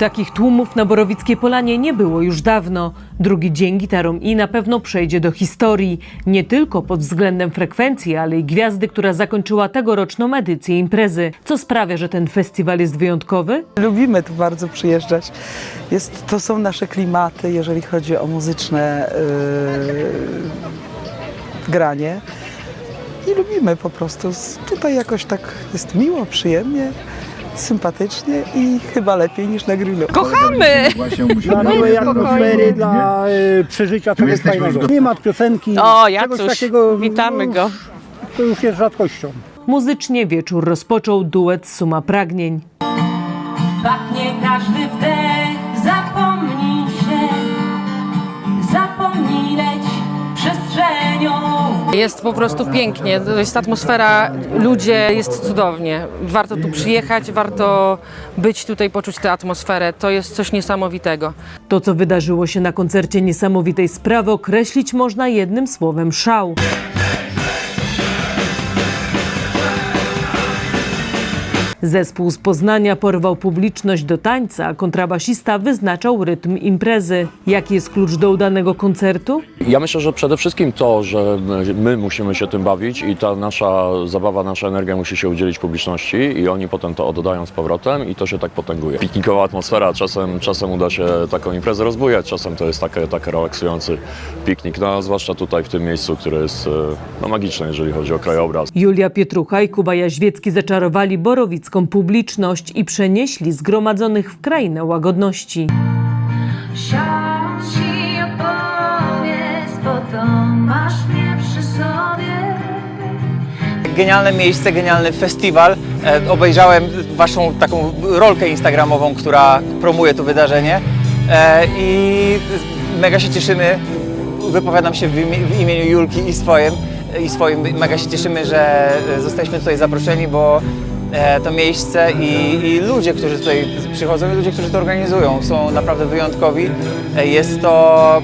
Takich tłumów na Borowickiej Polanie nie było już dawno. Drugi dzień gitarom i na pewno przejdzie do historii. Nie tylko pod względem frekwencji, ale i gwiazdy, która zakończyła tegoroczną edycję imprezy. Co sprawia, że ten festiwal jest wyjątkowy? Lubimy tu bardzo przyjeżdżać. Jest, to są nasze klimaty, jeżeli chodzi o muzyczne yy, granie. I lubimy po prostu. Tutaj jakoś tak jest miło, przyjemnie, sympatycznie i chyba lepiej niż na grillu. dla miłej atmosfery, dla e, przeżycia czegoś jesteśmy fajnego. Nie ma piosenki, O, czegoś Jacuś, takiego, witamy no, go. To już jest rzadkością. Muzycznie wieczór rozpoczął duet Suma Pragnień. Pachnie każdy wdech, Jest po prostu pięknie, jest atmosfera, ludzie, jest cudownie. Warto tu przyjechać, warto być tutaj, poczuć tę atmosferę. To jest coś niesamowitego. To, co wydarzyło się na koncercie niesamowitej sprawy, określić można jednym słowem szał. Zespół z Poznania porwał publiczność do tańca, a kontrabasista wyznaczał rytm imprezy. Jaki jest klucz do udanego koncertu? Ja myślę, że przede wszystkim to, że my musimy się tym bawić i ta nasza zabawa, nasza energia musi się udzielić publiczności i oni potem to oddają z powrotem i to się tak potęguje. Piknikowa atmosfera, czasem, czasem uda się taką imprezę rozbujać, czasem to jest taki taki relaksujący piknik, no, zwłaszcza tutaj w tym miejscu, które jest e, no, magiczne, jeżeli chodzi o krajobraz. Julia Pietrucha i Kuba Jaźwiecki zaczarowali borowicką publiczność i przenieśli zgromadzonych w krainę łagodności. Siądź i opowiedz, bo to masz mnie przy sobie. Genialne miejsce, genialny festiwal. E, obejrzałem waszą taką rolkę instagramową, która promuje to wydarzenie e, i mega się cieszymy. Wypowiadam się w, imie- w imieniu Julki i swoim, i swoim. Mega się cieszymy, że zostaliśmy tutaj zaproszeni, bo to miejsce i, i ludzie, którzy tutaj przychodzą i ludzie, którzy to organizują są naprawdę wyjątkowi. E, jest to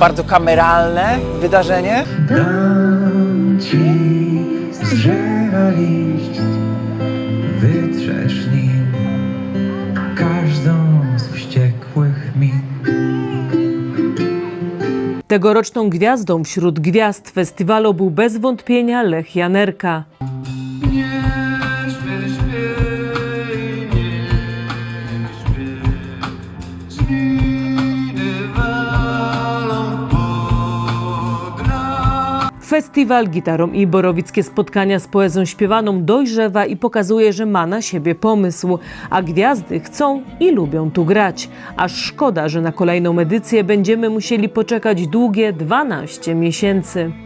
bardzo kameralne wydarzenie. Dam ci z drzewa liść, wytrzesz nim każdą z wściekłych min. Tegoroczną gwiazdą wśród gwiazd festiwalu był bez wątpienia Lech Janerka. Festiwal gitarą i borowickie spotkania z poezją śpiewaną dojrzewa i pokazuje, że ma na siebie pomysł, a gwiazdy chcą i lubią tu grać. Aż szkoda, że na kolejną edycję będziemy musieli poczekać długie 12 miesięcy.